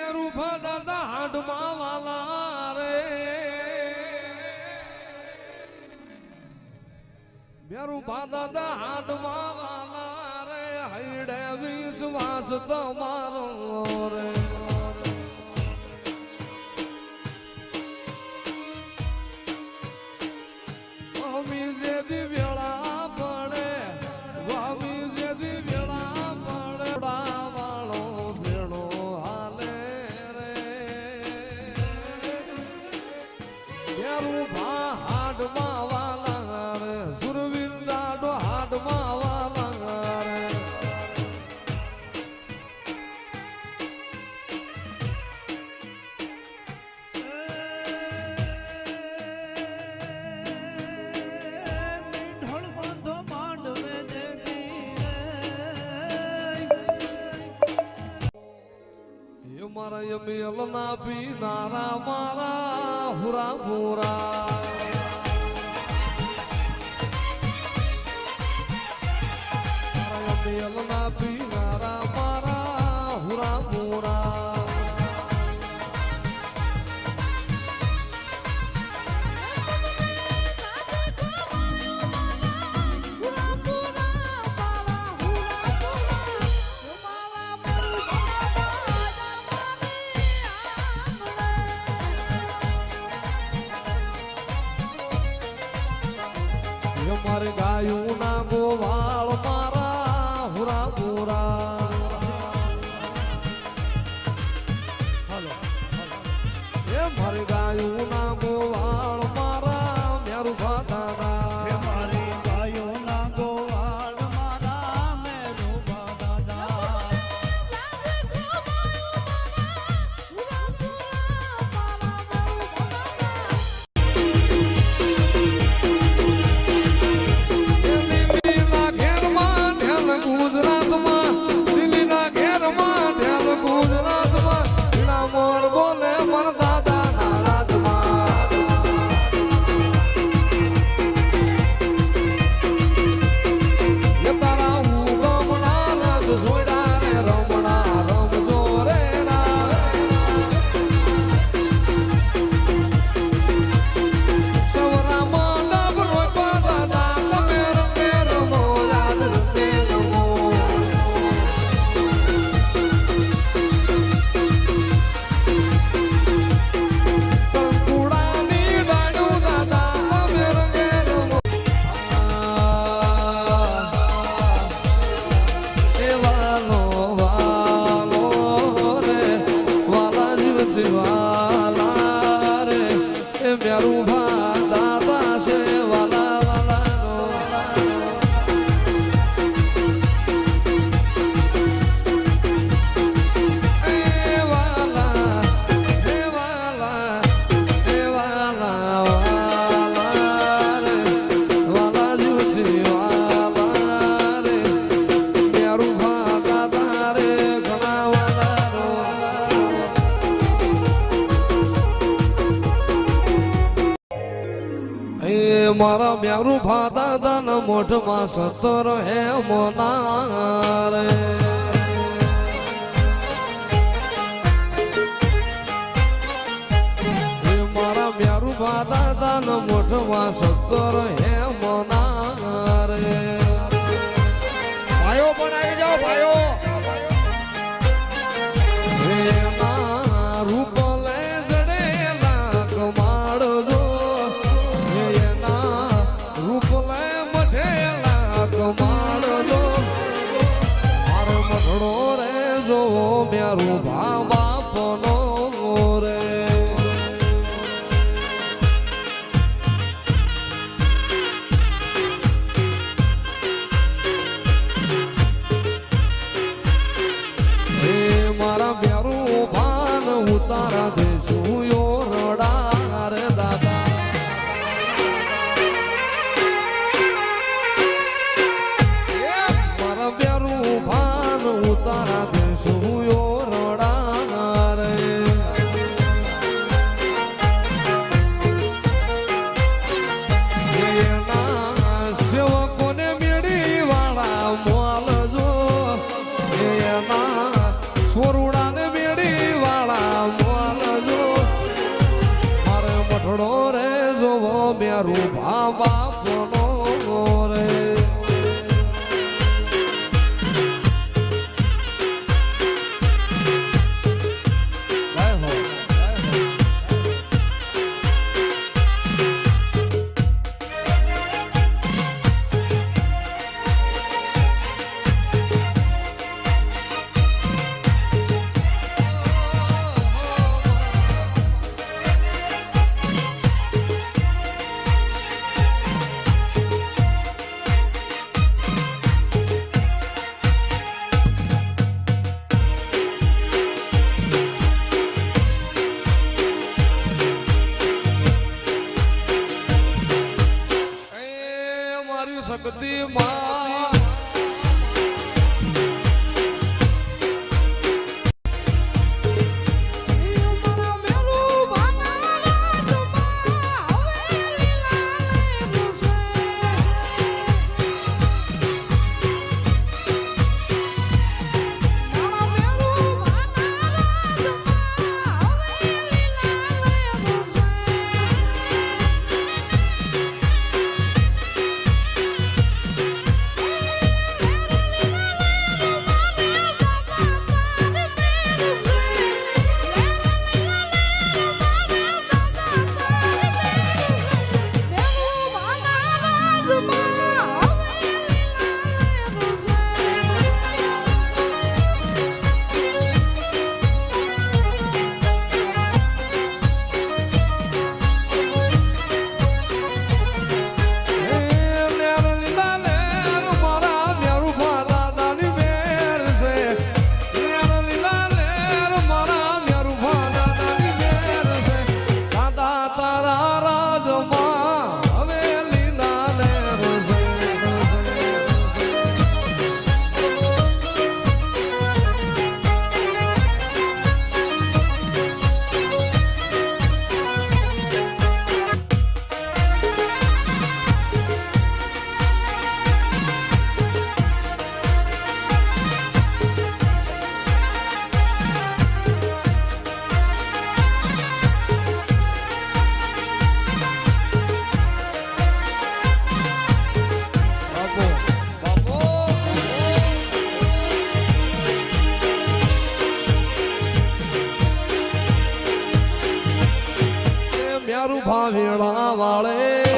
મેરું દાદા હાડમાં વાલા રે. મેરું દાદા હાડમાં વાલા રે હૈડે વિશ્વાસ તમારો રે. મારું ભા હાડમાં વાલા સુરવીર ડાડો હાડમાં મેલમાં પીનારા મારા હુરા મોરા મેલમાં પીનારા મારા હુરા મોરા હાલો એ મરગાયું મ્યારું ભાતા દન મોઢમાં સતર હે મોનારે. મારા મ્યારું ભાતા દન મોઢમાં સતર હે ભાવેળા વાળે.